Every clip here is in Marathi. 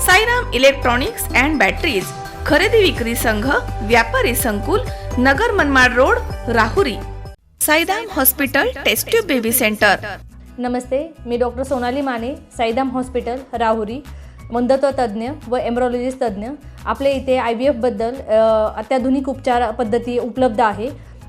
Sairam electronics and batteries खरेदी विक्री संघ व्यापारी संकुल नगर Manmad road Rahuri. Saidam hospital test tube baby centre. नमस्ते मी डॉक्टर सोनाली माने साईदाम हॉस्पिटल राहुरी. मंदत्व तज्ज्ञ व एम्ब्रॉलॉजिस्ट तज्ज्ञ. आपल्या इथे आय बी एफबद्दल अत्याधुनिक उपचार पद्धती उपलब्ध आहे.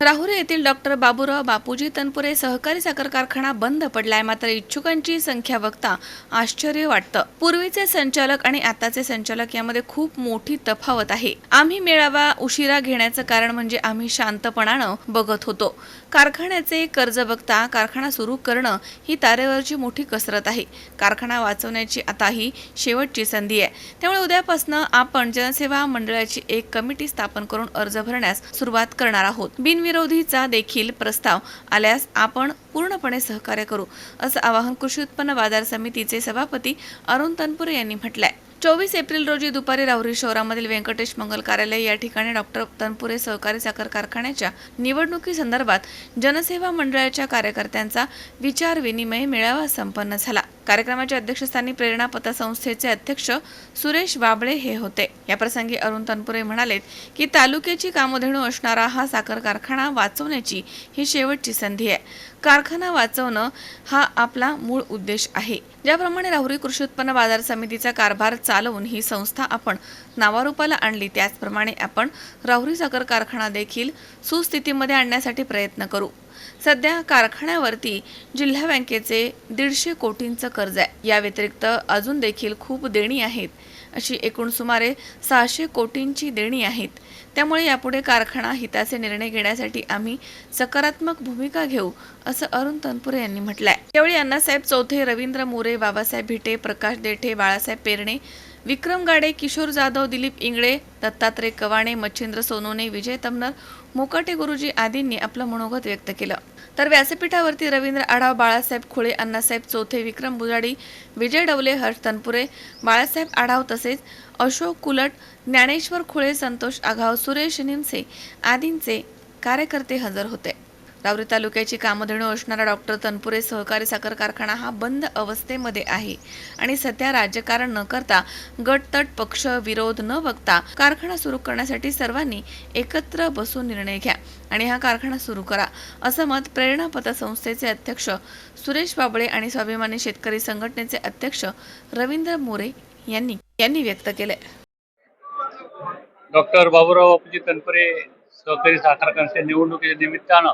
राहुरी येथील डॉक्टर बाबूराव बापूजी तनपुरे सहकारी साखर कारखाना बंद पडलाय. मात्र इच्छुकांची संख्या बघता आश्चर्य वाटतं. पूर्वीचे संचालक आणि आताचे संचालक यामध्ये खूप मोठी तफावत आहे. आम्ही मेळावा उशिरा घेण्याचं कारण म्हणजे आम्ही शांतपणानं बघत होतो. कारखान्याचे कर्ज बघता कारखाना सुरू करणं ही तारेवरची मोठी कसरत आहे. कारखाना वाचवण्याची आता ही शेवटची संधी आहे. त्यामुळे उद्यापासून आपण जनसेवा मंडळाची एक कमिटी स्थापन करून अर्ज भरण्यास सुरुवात करणार आहोत. विरोधीचा देखील प्रस्ताव आल्यास आपण पूर्णपणे सहकार्य करू असं आवाहन कृषी उत्पन्न बाजार समितीचे सभापती अरुण तनपुरे यांनी म्हटलंय. चोवीस एप्रिल रोजी दुपारी राहुरी शहरामधील व्यंकटेश मंगल कार्यालय या ठिकाणी डॉक्टर तनपुरे सहकारी साखर कारखान्याच्या निवडणुकीसंदर्भात जनसेवा मंडळाच्या कार्यकर्त्यांचा विचार विनिमय मेळावा संपन्न झाला. कार्यक्रमाच्या अध्यक्षस्थानी प्रेरणा पतसंस्थेचे अध्यक्ष सुरेश बाबळे हे होते. याप्रसंगी अरुण तनपुरे म्हणालेत की तालुक्याची कामधेणू असणारा हा साखर कारखाना वाचवण्याची ही शेवटची संधी आहे. कारखाना वाचवणं हा आपला मूळ उद्देश आहे. ज्याप्रमाणे राहुरी कृषी उत्पन्न बाजार समितीचा कारभार चालवून ही संस्था आपण नावारूपाला आणली त्याचप्रमाणे आपण राहुरी साखर कारखाना देखील सुस्थितीमध्ये आणण्यासाठी प्रयत्न करू. सध्या कारखान्यावरती जिल्हा बँकेचे दीडशे कोटींचं कर्ज आहे. या व्यतिरिक्त अजून देखील खूप देणी आहेत. अशी एकूण सुमारे सहाशे कोटींची देणी आहेत. त्यामुळे यापुढे कारखाना हिताचे निर्णय घेण्यासाठी आम्ही सकारात्मक भूमिका घेऊ असं अरुण तनपुरे यांनी म्हटलंय. त्यावेळी अण्णासाहेब चौथे रवींद्र मोरे बाबासाहेब भिटे प्रकाश देठे बाळासाहेब पेरणे विक्रम गाडे किशोर जाधव दिलीप इंगळे दत्तात्रय कवाणे मच्छिंद्र सोनोने विजय तमनर मोकाटे गुरुजी आदींनी आपलं मनोगत व्यक्त केलं. तर व्यासपीठावरती रवींद्र आढाव बाळासाहेब खुळे अण्णासाहेब चौथे विक्रम बुजाडी विजय डवले हर्ष तनपुरे बाळासाहेब आढाव तसेच अशोक कुलट ज्ञानेश्वर खुळे संतोष आघाव सुरेश निमसे आदींचे कार्यकर्ते हजर होते. रावरी तालुक्याची कामधेणू असणारा डॉक्टर तनपुरे सहकारी साखर कारखाना हा बंद अवस्थेमध्ये आहे. आणि सध्या राजकारण न करता गटतट पक्ष विरोध न बघता कारखाना सुरू करण्यासाठी सर्वांनी एकत्र बसून निर्णय घ्या आणि हा कारखाना सुरू करा असं मत प्रेरणा पतसंस्थेचे अध्यक्ष सुरेश बाबळे आणि स्वाभिमानी शेतकरी संघटनेचे अध्यक्ष रवींद्र मोरे यांनी यांनी व्यक्त केले डॉक्टर बाबूराव बापूजी तनपुरे सहकारी साखर निवडणुकीच्या निमित्तानं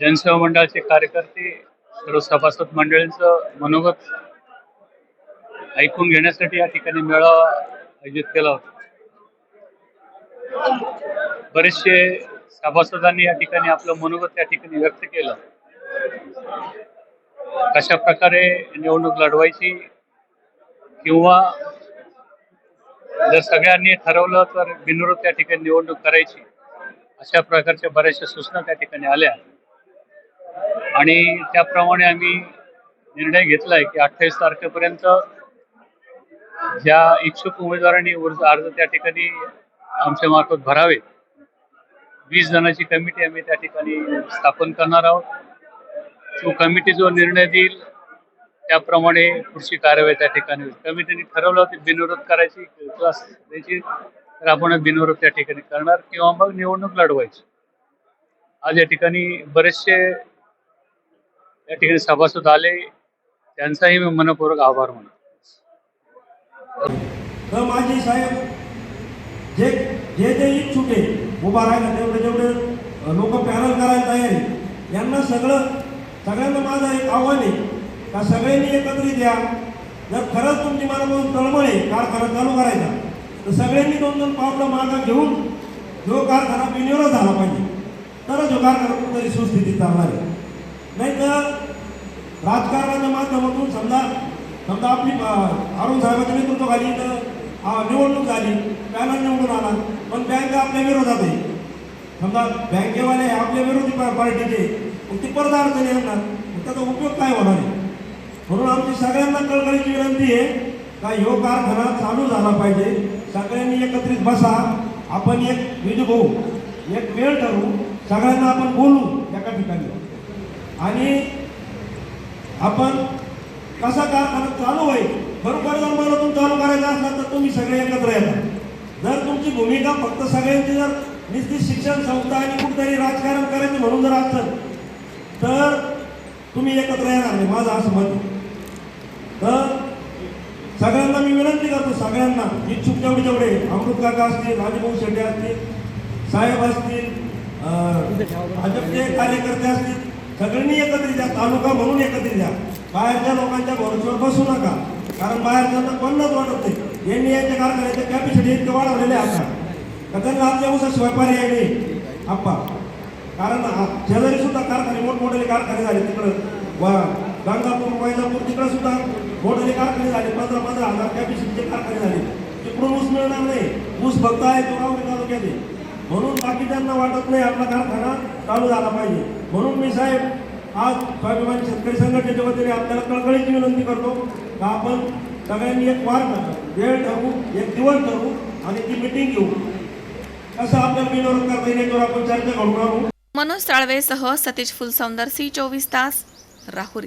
जनसेवा मंडळाचे कार्यकर्ते सर्व सभासद मंडळींचं मनोगत ऐकून घेण्यासाठी या ठिकाणी मेळावा आयोजित केला होता. बरेचसे सभासदांनी या ठिकाणी आपलं मनोगत या ठिकाणी व्यक्त केलं. कशा प्रकारे निवडणूक लढवायची किंवा जर सगळ्यांनी ठरवलं तर बिनविरोध त्या ठिकाणी निवडणूक करायची अशा प्रकारच्या बऱ्याचशा सूचना त्या ठिकाणी आल्या. आणि त्याप्रमाणे आम्ही निर्णय घेतलाय की अठ्ठावीस तारखेपर्यंत ज्या इच्छुक उमेदवारांनी अर्ज अर्ज त्या ठिकाणी आमच्या मार्फत भरावे वीस जणांची कमिटी आम्ही त्या ठिकाणी स्थापन करणार आहोत. तो कमिटी जो निर्णय देईल त्याप्रमाणे पुढची कारवाई त्या ठिकाणी होईल. कमिटीने ठरवलं होती बिनविरोध करायची क्लास द्यायची. तर आपण बिनविरोध त्या ठिकाणी करणार किंवा मग निवडणूक लढवायची. आज या ठिकाणी बरेचसे या ठिकाणी सभासद आले त्यांचाही मी मनपूर्वक आभार म्हणतो तर माझी साहेब जे जे जे इच्छुक आहे उभा राहायला तेवढे जेवढे लोक पॅनल करायला तयार आहे यांना सगळं सगळ्यांना माझं एक आव्हान आहे का सगळ्यांनी एकत्रित या. जर खरंच तुमची मनापासून तळमळ आहे खरं चालू करायचा तर सगळ्यांनी दोन दोन पावलं मागं घेऊन जो कारखाना बिनविरोध झाला पाहिजे. तरच जो कारखाना कुठेतरी सुस्थितीत चालणार आहे. नाही तर राजकारणाच्या माध्यमातून समजा समजा आपली अरुण साहेबांच्या नेतृत्वाखाली इथं तर निवडणूक झाली पॅनल निवडून आला पण बँक आपल्या विरोधात आहे. समजा बँकेवाले हे आपल्या विरोधी पा- पार्टीचे मग ती परत अडचणी आणणार मग त्याचा उपयोग काय होणार आहे? म्हणून आमची सगळ्यांना कळकळीची विनंती आहे का ह्यो कारखाना चालू झाला पाहिजे. सगळ्यांनी एकत्रित बसा. आपण एक विधी होऊ. एक वेळ ठरवू. सगळ्यांना आपण बोलू एका ठिकाणी. आणि आपण कसा कारखाना चालू होईल? बरोबर जर मला तुम्ही चालू करायचा असला तर तुम्ही सगळे एकत्र येतात जर तुमची भूमिका फक्त सगळ्यांची जर निश्चित शिक्षण संस्था आणि कुठेतरी राजकारण करायचं म्हणून जर असेल तर तुम्ही एकत्र येणार नाही. माझं असं मत सगळ्यांना मी विनंती करतो सगळ्यांना. इच्छुक जेवढे जेवढे अमृत काका असतील राजभाऊ शेट्टे असतील साहेब असतील भाजपचे कार्यकर्ते असतील सगळ्यांनी एकत्रित या तालुका म्हणून एकत्रित या. बाहेरच्या लोकांच्या भरोश्यावर बसू नका. कारण बाहेरच्यांना पन्नास वाटत नाही. यांनी यांच्या कारखान्याच्या कॅपॅसिटी इतके वाढवलेले आहे आता का त्यांना आपल्या उसाशिवाय पर्याय मी आप्पा. कारण शेजारी सुद्धा कारखाने मोठमोठे कारखाने झाले तिकडं. गंगापूर मैदापूर तिकडे सुद्धा मोठे कारखाने झाले. पंधरा पंधरा हजार कॅपॅसिटीचे कारखाने झाले. तिकडून ऊस मिळणार नाही. ऊस फक्त आहे तो राहुरी तालुक्यात आहे. म्हणून बाकीच्यांना वाटत नाही आपला कारखाना चालू झाला पाहिजे. म्हणून मी साहेब आज स्वाभिमान शेतकरी संघटनेच्या वतीने आपल्याला कळकळीची विनंती करतो का आपण सगळ्यांनी एक वार वेळ ठरवू एक दिवस ठरवू आणि ती मिटिंग घेऊ. कसं आपल्याला बिनविरोध करता. येईल याच्यावर आपण चर्चा घडून आणू. मनोज साळवेसह सतीश फुलसौंदर सी चोवीस तास राहुरी.